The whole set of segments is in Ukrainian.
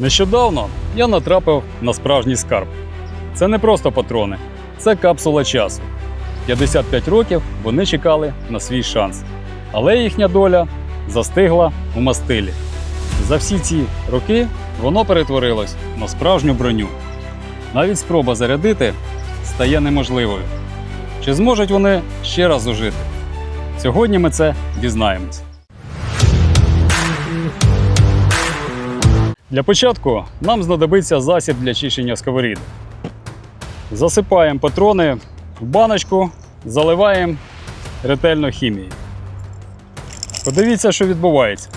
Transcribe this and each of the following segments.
Нещодавно я натрапив на справжній скарб. Це не просто патрони, це капсула часу. 55 років вони чекали на свій шанс. Але їхня доля застигла у мастилі. За всі ці роки воно перетворилось на справжню броню. Навіть спроба зарядити стає неможливою. Чи зможуть вони ще раз ожити? Сьогодні ми це дізнаємось. Для початку нам знадобиться засіб для чищення сковорідок. Засипаємо патрони в баночку, заливаємо ретельно хімією. Подивіться, що відбувається.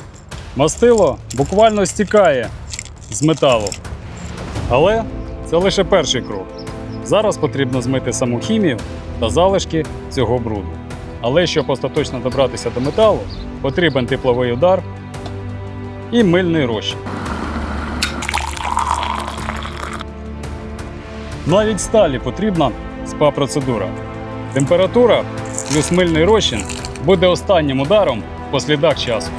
Мастило буквально стікає з металу. Але це лише перший крок. Зараз потрібно змити саму хімію та залишки цього бруду. Але щоб остаточно добратися до металу, потрібен тепловий удар і мильний розчин. Навіть сталі потрібна спа-процедура. Температура плюс мильний розчин буде останнім ударом по слідах часу.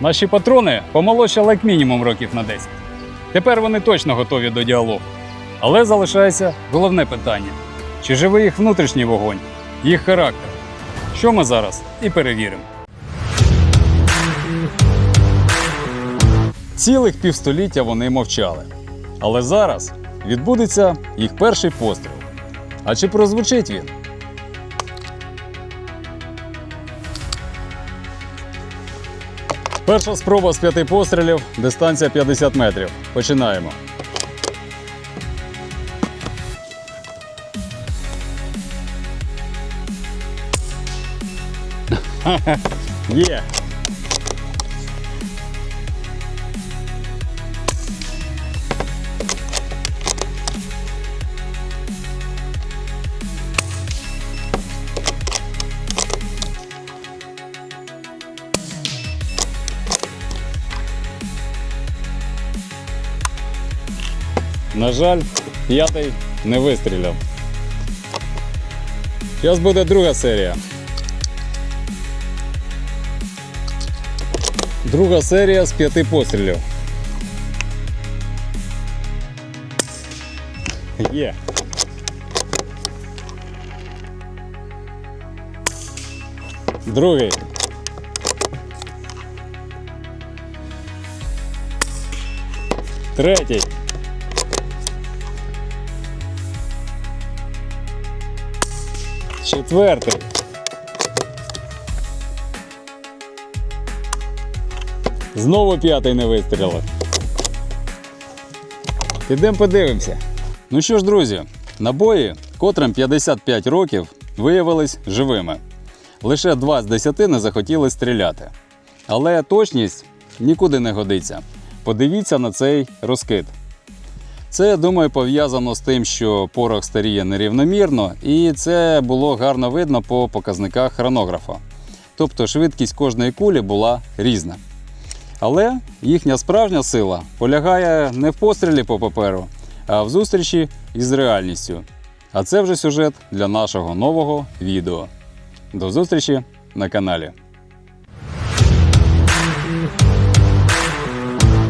Наші патрони помолодшали як мінімум років на 10. Тепер вони точно готові до діалогу. Але залишається головне питання: чи живий їх внутрішній вогонь, їх характер? Що ми зараз і перевіримо. Цілих півстоліття вони мовчали. Але зараз відбудеться їх перший постріл. А чи прозвучить він? Перша спроба з п'яти пострілів, дистанція 50 метрів. Починаємо. Є. На жаль, п'ятий не вистріляв. Зараз буде друга серія. Друга серія з п'яти пострілів. Є. Другий. Третій. Четвертий. Знову п'ятий не вистрілив. Підемо подивимося. Ну що ж, друзі, набої, котрим 55 років, виявились живими. Лише 2 з 10 не захотіли стріляти. Але точність нікуди не годиться. Подивіться на цей розкид. Це, я думаю, пов'язано з тим, що порох старіє нерівномірно, і це було гарно видно по показниках хронографа. Тобто швидкість кожної кулі була різна. Але їхня справжня сила полягає не в пострілі по паперу, а в зустрічі із реальністю. А це вже сюжет для нашого нового відео. До зустрічі на каналі.